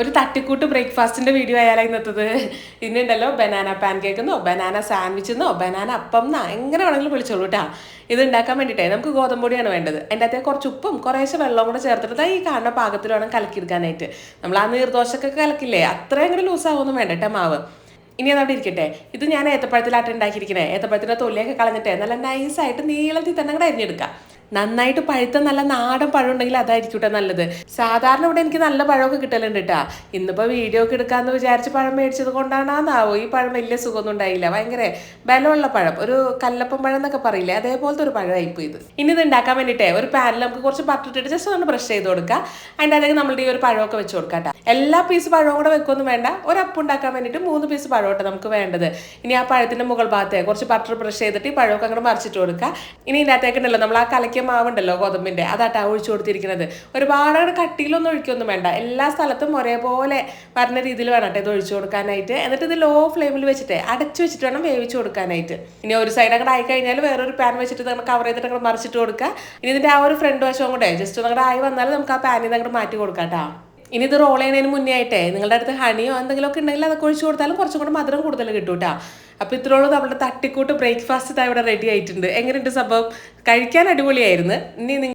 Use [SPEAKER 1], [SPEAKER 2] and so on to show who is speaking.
[SPEAKER 1] ഒരു തട്ടിക്കൂട്ട് ബ്രേക്ക്ഫാസ്റ്റിന്റെ വീഡിയോ ആയാലും ഇന്നത്തത്. ഇന്നുണ്ടല്ലോ ബനാന പാൻ കേക്ക് എന്നോ ബനാന സാൻഡ്വിച്ച് എന്നോ ബനാന അപ്പം എന്നോ എങ്ങനെ വേണമെങ്കിലും വിളിച്ചോളൂ കേട്ടോ ഇത് ഉണ്ടാക്കാൻ വേണ്ടിയിട്ടേ നമുക്ക് ഗോതമ്പ് പൊടിയാണ് വേണ്ടത്. എന്റെ അകത്തെ കുറച്ച് ഉപ്പും കുറേശ്ശെ വെള്ളവും കൂടെ ചേർത്തിട്ട് ഈ കാണുന്ന പാകത്തിൽ വേണം കലക്കിയെടുക്കാനായിട്ട്. നമ്മൾ ആ നീർദോശക്കൊക്കെ കലക്കില്ലേ അത്രയും കൂടെ ലൂസാവൊന്നും വേണ്ട കേട്ടോ മാവ്. ഇനി അതവിടെ ഇരിക്കട്ടെ. ഇത് ഞാൻ ഏത്തപ്പഴത്തിലാട്ട് ഉണ്ടാക്കിയിരിക്കണേ. ഏത്തപ്പഴത്തിന്റെ തൊലിയൊക്കെ കളഞ്ഞിട്ടേ നല്ല നൈസായിട്ട് നീളത്തിൽ തന്നെ കൂടെ അരിഞ്ഞെടുക്കാം. നന്നായിട്ട് പഴുത്ത നല്ല നാടൻ പഴം ഉണ്ടെങ്കിൽ അതായിരിക്കും കേട്ടോ നല്ലത്. സാധാരണ ഇവിടെ എനിക്ക് നല്ല പഴമൊക്കെ കിട്ടലുണ്ട് കേട്ടാ ഇന്നിപ്പോ വീഡിയോ ഒക്കെ എടുക്കാന്ന് വിചാരിച്ച് പഴം മേടിച്ചത് കൊണ്ടാണെന്നാവോ? ഈ പഴം വലിയ സുഖമൊന്നും ഉണ്ടായില്ല. ഭയങ്കര ബലമുള്ള പഴം. ഒരു കല്ലപ്പം പഴം എന്നൊക്കെ പറയില്ലേ? അതേപോലത്തെ ഒരു പഴമായിപ്പോയി ഇത്. ഇനി ഇത് ഉണ്ടാക്കാൻ വേണ്ടിയിട്ടേ ഒരു പാനിൽ നമുക്ക് കുറച്ച് ബട്ടർ ഇട്ടിട്ട് ജസ്റ്റ് ഒന്ന് ബ്രഷ് ചെയ്ത് കൊടുക്കുക അതിന്റെ അതിലേക്ക് നമ്മളുടെ ഈ ഒരു പഴമൊക്കെ വെച്ച് കൊടുക്കാം ട്ടാ. എല്ലാ പീസ് പഴവും കൂടെ വെക്കൊന്നും വേണ്ട. ഒരു അപ്പം ഉണ്ടാക്കാൻ വേണ്ടിയിട്ട് മൂന്ന് പീസ് പഴമോട്ടെ നമുക്ക് വേണ്ടത്. ഇനി ആ പഴത്തിന്റെ മുകൾ ഭാഗത്തെ കുറച്ച് ബട്ടർ ബ്രഷ് ചെയ്തിട്ട് ഈ പഴമൊക്കെ അങ്ങോട്ട് മറിച്ചിട്ട് കൊടുക്കുക ഇനി ഇതിന്റെ അകത്തേക്കുണ്ടല്ലോ നമ്മൾ ആ കലക്കിയ മാവുണ്ടല്ലോ ഗോതമ്പിന്റെ? അതാട്ടാ ഒഴിച്ചു കൊടുത്തിരിക്കുന്നത്. ഒരുപാട് കട്ടിയിലൊന്നും ഒഴിക്കൊന്നും വേണ്ട. എല്ലാ സ്ഥലത്തും ഒരേപോലെ വരുന്ന രീതിയിൽ വേണം കേട്ടോ ഇത് ഒഴിച്ചു കൊടുക്കാനായിട്ട്. എന്നിട്ട് ഇത് ലോ ഫ്ലെയിമിൽ വെച്ചിട്ട് അടച്ചു വെച്ചിട്ട് വേണം വേവിച്ച് കൊടുക്കാനായിട്ട്. ഇനി ഒരു സൈഡ് അങ്ങോട്ട് ആയി കഴിഞ്ഞാൽ വേറൊരു പാൻ വെച്ചിട്ട് നമ്മൾ കവർ ചെയ്തിട്ട് അങ്ങോട്ട് മറിച്ചിട്ട് കൊടുക്കുക. ഇനി ഇതിന്റെ ആ ഒരു ഫ്രണ്ട് വശവും കൂടെ ജസ്റ്റ് അങ്ങോട്ട് ആയി വന്നാൽ നമുക്ക് ആ പാനിൽ നിന്ന് അങ്ങോട്ട് മാറ്റി കൊടുക്കാം കേട്ടോ. ഇനി ഇത് റോൾ ചെയ്യുന്നതിന് മുന്നേ ആയിട്ടേ നിങ്ങളുടെ അടുത്ത് ഹണിയോ എന്തെങ്കിലും ഒക്കെ ഉണ്ടെങ്കിൽ അതൊക്കെ ഒഴിച്ചു കൊടുത്താലും കുറച്ചും കൂടെ മധുരം കൂടുതൽ കിട്ടും കേട്ടോ. അപ്പോൾ ഇത്രയോളം നമ്മുടെ തട്ടിക്കൂട്ട് ബ്രേക്ക്ഫാസ്റ്റ് ഇതാ ഇവിടെ റെഡി ആയിട്ടുണ്ട്. എങ്ങനെയുണ്ട് സംഭവം? കഴിക്കാൻ അടിപൊളിയായിരുന്നു. ഇനി